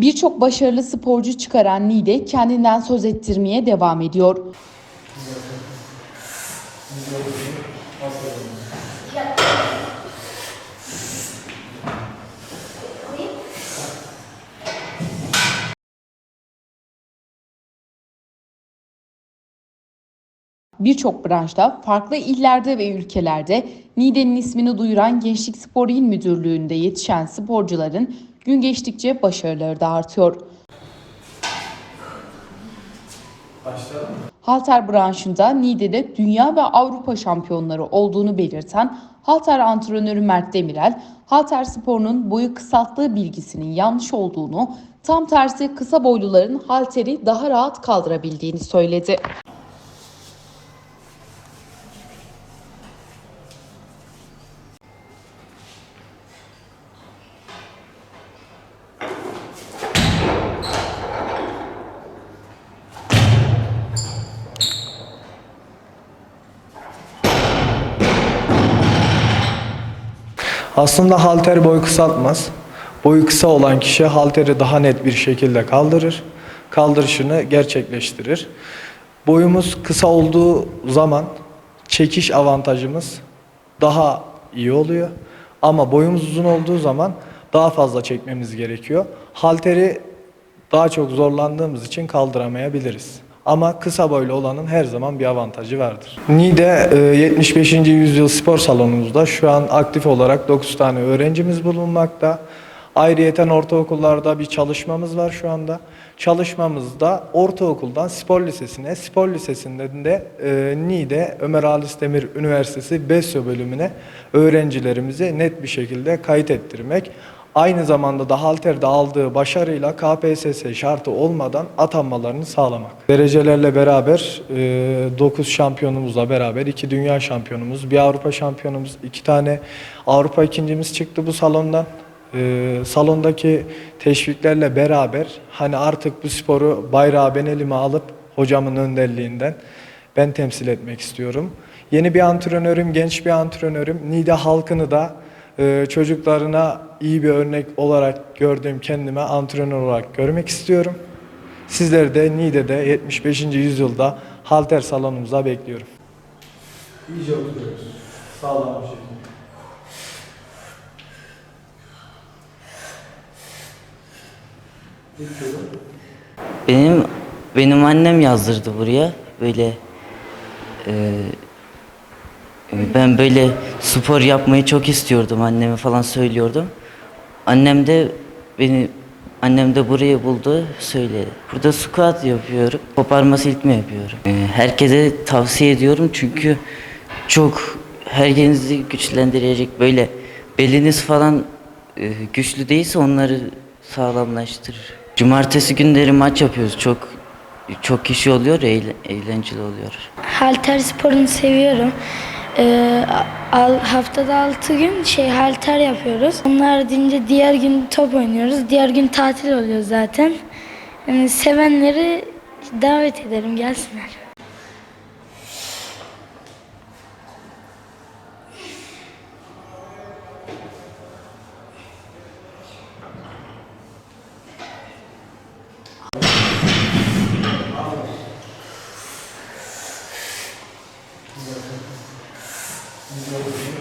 Birçok başarılı sporcu çıkaran Nide kendinden söz ettirmeye devam ediyor. Birçok branşta, farklı illerde ve ülkelerde Niğde'nin ismini duyuran Gençlik Spor İl Müdürlüğü'nde yetişen sporcuların gün geçtikçe başarıları da artıyor. Halter branşında Niğde'de dünya ve Avrupa şampiyonları olduğunu belirten halter antrenörü Mert Demirel, halter sporunun boyu kısalttığı bilgisinin yanlış olduğunu, tam tersi kısa boyluların halteri daha rahat kaldırabildiğini söyledi. Aslında halter boy kısaltmaz. Boyu kısa olan kişi halteri daha net bir şekilde kaldırır. Kaldırışını gerçekleştirir. Boyumuz kısa olduğu zaman çekiş avantajımız daha iyi oluyor. Ama boyumuz uzun olduğu zaman daha fazla çekmemiz gerekiyor. Halteri daha çok zorlandığımız için kaldıramayabiliriz. Ama kısa boylu olanın her zaman bir avantajı vardır. Niğde e, 75. yüzyıl spor salonumuzda şu an aktif olarak 9 tane öğrencimiz bulunmakta. Ayrıyeten ortaokullarda bir çalışmamız var şu anda. Çalışmamızda ortaokuldan spor lisesine, spor lisesinden de e, Niğde Ömer Halis Demir Üniversitesi BESYO bölümüne öğrencilerimizi net bir şekilde kayıt ettirmek. Aynı zamanda da halterde aldığı başarıyla KPSS şartı olmadan atanmalarını sağlamak. Derecelerle beraber 9 şampiyonumuzla beraber 2 dünya şampiyonumuz, bir Avrupa şampiyonumuz, 2 tane Avrupa ikincimiz çıktı bu salondan. E, salondaki teşviklerle beraber hani artık bu sporu bayrağı ben elime alıp hocamın önderliğinden ben temsil etmek istiyorum. Yeni bir antrenörüm, genç bir antrenörüm. Niğde halkını da e, çocuklarına iyi bir örnek olarak gördüğüm kendime antrenör olarak görmek istiyorum. Sizleri de Niğde'de 75. yüzyılda halter salonumuza bekliyorum. İyice oturuyoruz. Sağlam bir şekilde. Benim benim annem yazdırdı buraya böyle e, ben böyle spor yapmayı çok istiyordum anneme falan söylüyordum. Annem de beni annem de burayı buldu söyledi. Burada squat yapıyorum. Koparma silkme yapıyorum. E, herkese tavsiye ediyorum çünkü çok herkesi güçlendirecek böyle beliniz falan e, güçlü değilse onları sağlamlaştırır. Cumartesi günleri maç yapıyoruz. Çok çok kişi oluyor, eğle- eğlenceli oluyor. Halter sporunu seviyorum. Ee, al- haftada 6 gün şey halter yapıyoruz. Onlar deyince diğer gün top oynuyoruz. Diğer gün tatil oluyor zaten. Yani sevenleri davet ederim gelsinler. Obrigado.